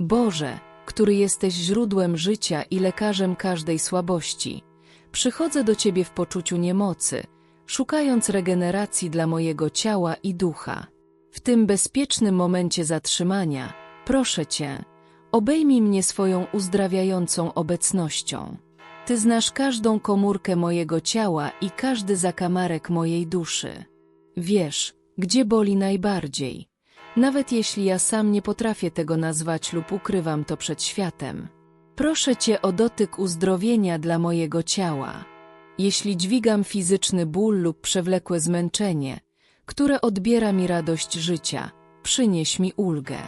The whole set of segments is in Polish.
Boże, który jesteś źródłem życia i lekarzem każdej słabości, przychodzę do Ciebie w poczuciu niemocy, szukając regeneracji dla mojego ciała i ducha. W tym bezpiecznym momencie zatrzymania, proszę Cię, obejmij mnie swoją uzdrawiającą obecnością. Ty znasz każdą komórkę mojego ciała i każdy zakamarek mojej duszy. Wiesz, gdzie boli najbardziej, nawet jeśli ja sam nie potrafię tego nazwać lub ukrywam to przed światem. Proszę Cię o dotyk uzdrowienia dla mojego ciała. Jeśli dźwigam fizyczny ból lub przewlekłe zmęczenie, które odbiera mi radość życia, przynieś mi ulgę.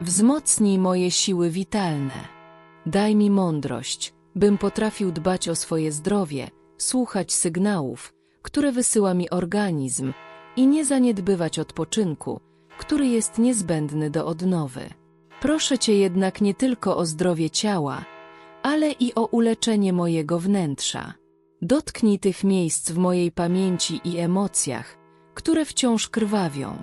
Wzmocnij moje siły witalne. Daj mi mądrość, bym potrafił dbać o swoje zdrowie, słuchać sygnałów, które wysyła mi organizm i nie zaniedbywać odpoczynku, który jest niezbędny do odnowy. Proszę Cię jednak nie tylko o zdrowie ciała, ale i o uleczenie mojego wnętrza. Dotknij tych miejsc w mojej pamięci i emocjach, które wciąż krwawią.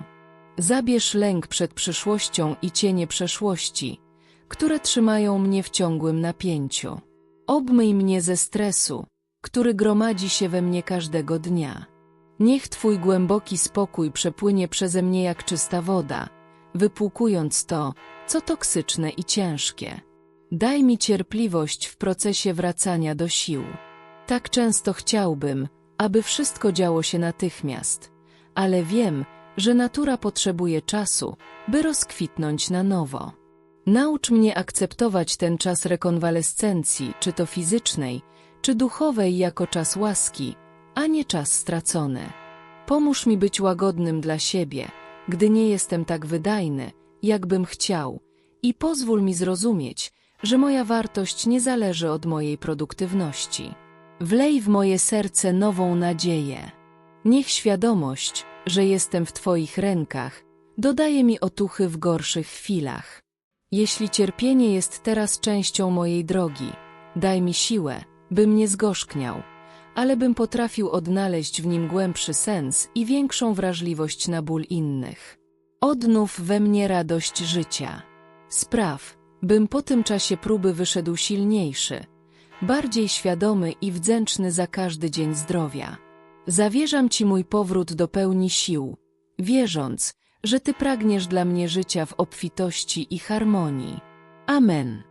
Zabierz lęk przed przyszłością i cienie przeszłości, które trzymają mnie w ciągłym napięciu. Obmyj mnie ze stresu, który gromadzi się we mnie każdego dnia. Niech Twój głęboki spokój przepłynie przeze mnie jak czysta woda, wypłukując to, co toksyczne i ciężkie. Daj mi cierpliwość w procesie wracania do sił. Tak często chciałbym, aby wszystko działo się natychmiast, ale wiem, że natura potrzebuje czasu, by rozkwitnąć na nowo. Naucz mnie akceptować ten czas rekonwalescencji, czy to fizycznej, czy duchowej jako czas łaski, a nie czas stracony. Pomóż mi być łagodnym dla siebie, gdy nie jestem tak wydajny, jakbym chciał, i pozwól mi zrozumieć, że moja wartość nie zależy od mojej produktywności. Wlej w moje serce nową nadzieję. Niech świadomość, że jestem w Twoich rękach, dodaje mi otuchy w gorszych chwilach. Jeśli cierpienie jest teraz częścią mojej drogi, daj mi siłę, bym nie zgorzkniał, ale bym potrafił odnaleźć w nim głębszy sens i większą wrażliwość na ból innych. Odnów we mnie radość życia. Spraw, bym po tym czasie próby wyszedł silniejszy, bardziej świadomy i wdzięczny za każdy dzień zdrowia. Zawierzam Ci mój powrót do pełni sił, wierząc, że Ty pragniesz dla mnie życia w obfitości i harmonii. Amen.